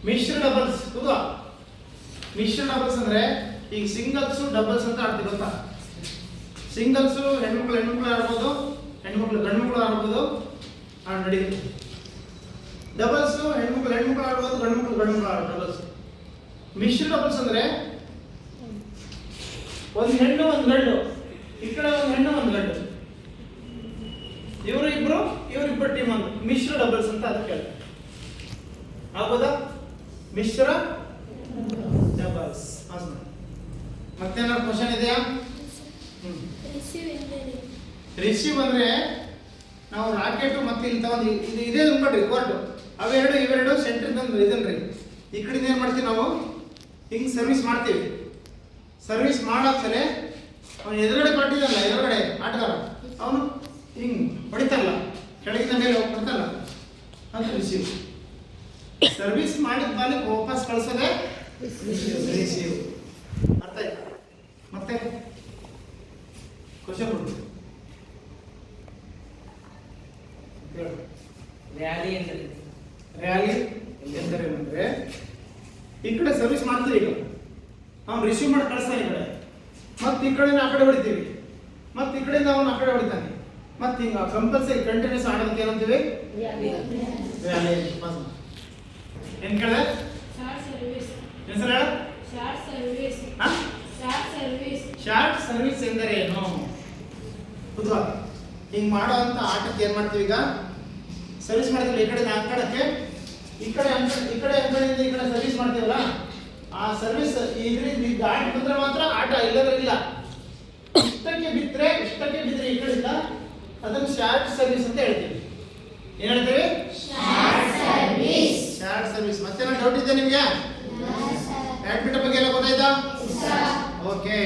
ಮಿಶ್ರ ಡಬಲ್ಸ್ ಹೌದಾ ಮಿಶ್ರ ಡಬಲ್ಸ್ ಅಂದ್ರೆ ಈಗ ಸಿಂಗಲ್ಸ್ ಡಬಲ್ಸ್ ಅಂತ ಆಡ್ತೀವಿ ಗೊತ್ತಾ? ಸಿಂಗಲ್ಸ್ ಹೆಣ್ಮಕ್ಳು ಹೆಣ್ಮಕ್ಳು ಆಡ್ಬೋದು. ಹೆಣ್ಮಕ್ಳು ಗಂಡ್ಮಕ್ಳು ಆಡ್ಬೋದು. ನಡೀತು ಡಬಲ್ಸ್ ಹೆಣ್ಮಕ್ಳು ಹೆಣ್ಮಕ್ಳು ಆಡ್ಬೋದು. ಗಂಡ್ಮಕ್ಳು ಗಂಡ್ಮಕ್ಳು ಆಡೋದು ಡಬಲ್ಸ್ ಮಿಶ್ರ ಡಬಲ್ಸ್ ಅಂದ್ರೆ? ಒಂದು ಹೆಣ್ಣು, ಒಂದು ಗಂಡು. ಈ ಕಡೆ ಒಂದು ಹೆಣ್ಣು, ಒಂದು ಗಂಡು. ಇವರು ಇಬ್ರು ಇವರಿಬ್ಬರು ಟೀಮ್ ಒಂದು. ಮಿಶ್ರ ಡಬಲ್ಸ್ ಅಂತ ಅದಕ್ಕೆ ಆಗ್ಬೋದಾ? ಮಿಶ್ರ ಡಬಲ್ಸ್ ಪಾಸ್ ಮಾಡಿ ಮತ್ತೇನಾದ್ರು ಕ್ವಶನ್ ಇದೆಯಾ? ಹ್ಮ್. ರಿಸೀವ್ ಅಂದ್ರೆ ನಾವು ರಾಕೆಟ್ ಮತ್ತೆ ಇಂಥ ಒಂದು ಇದು ಇದೇ ಅನ್ಕೊಡ್ರಿ ಕೋರ್ಟ್ ಅವೆರಡು, ಇವೆರಡು ಸೆಂಟ್ರಿಂದ ತಂದು ಇದನ್ರಿ ಈ ಕಡೆಯಿಂದ ಏನು ಮಾಡ್ತೀವಿ ನಾವು? ಹಿಂಗ್ ಸರ್ವಿಸ್ ಮಾಡ್ತೀವಿ. ಸರ್ವಿಸ್ ಮಾಡಾದ್ಮೇಲೆ ಅವನು ಎದುರುಗಡೆ ಕೊಟ್ಟಿದ್ದಲ್ಲ ಎದುರುಗಡೆ ಆಟಗಾರ, ಅವನು ಹಿಂಗ್ ಹೊಡಿತಲ್ಲ ಕೆಳಗಿನ ಮೇಲೆ ಹೋಗ್ಬಿಡ್ತಲ್ಲ ಅಂತ ರಿಸೀವ್ ಸರ್ವಿಸ್ ಮಾಡಿದ ಮೇಲೆ ವಾಪಸ್ ಕಳ್ಸೋದೇ ರಿಸೀವ್ ಅರ್ಥ ಆಯ್ತಾ? ಮತ್ತೆ? ಕ್ವಶನ್ ರ್ಯಾಲಿ ಎಂದರೆ ರ್ಯಾಲಿ ಎಂದರೆ ರ್ಯಾಲಿ ಎಂದರೇನೆಂದ್ರೆ ಈ ಕಡೆ ಸರ್ವಿಸ್ ಮಾಡ್ತೀವಿ ಈಗ. ಅವ್ನು ರಿಸೀವ್ ಮಾಡಿ ಕಳಿಸ್ತಾನೆ ಈ ಕಡೆ. ಮತ್ತೆ ಈ ಕಡೆ ಆ ಕಡೆ ಹೊಡಿತೀವಿ. ಮತ್ತೆ ಈ ಕಡೆಯಿಂದ ಅವನು ಆ ಕಡೆ ಹೊಡಿತಾನೆ. ಮತ್ತೆ ಹಿಂಗ ಕಂಪಲ್ಸರಿ ಕಂಟಿನ್ಯೂಸ್ ಆಡೋದಕ್ಕೆ ಏನಂತೀವಿ? ರ್ಯಾಲಿ. ಏನ್ ಕೇಳಿದೆ? ಸರ್ವಿಸ್ ಹೆಸರು ಹೇಳ? Short service short service short service ಎಂದರೇನು ಹೌದಾ ಹಿಂಗ್ ಮಾಡೋ ಅಂತ ಆಟಕ್ಕೆ ಏನು ಮಾಡ್ತೀವಿ ಈಗ? ಸರ್ವಿಸ್ ಮಾಡ್ತೀವಿ ಈ ಕಡೆ ಆ ಕಡಕ್ಕೆ? ಈ ಕಡೆ ಈ ಕಡೆ ಅಂಕಡೆಯಿಂದ ಈ ಕಡೆ ಸರ್ವಿಸ್ ಮಾಡ್ತೀವಲ್ಲ? ಆ ಸರ್ವಿಸ್ ಇದರಿಂದ ಇದು ಆಟ ಬಂದ್ರೆ ಮಾತ್ರ ಆಟ ಇಲ್ಲದ್ರೆ ಇಲ್ಲ. ಇಷ್ಟಕ್ಕೆ ಬಿದ್ರೆ ಇಷ್ಟಕ್ಕೆ ಬಿದ್ರೆ ಈ ಕಡೆಯಿಂದ ಅದನ್ನು ಶಾರ್ಟ್ ಸರ್ವಿಸ್ ಅಂತ ಹೇಳ್ತೀವಿ. ಏನು ಹೇಳ್ತೀವಿ? ಶಾರ್ಟ್ ಸರ್ವಿಸ್ ಮತ್ತೇನೋ ಡೌಟ್ ಇದೆ ನಿಮಗೆ? ಬ್ಯಾಡ್ಮಿಂಟನ್ ಬಗ್ಗೆ ಎಲ್ಲ ಗೊತ್ತಾಯ್ತಾ? ಓಕೆ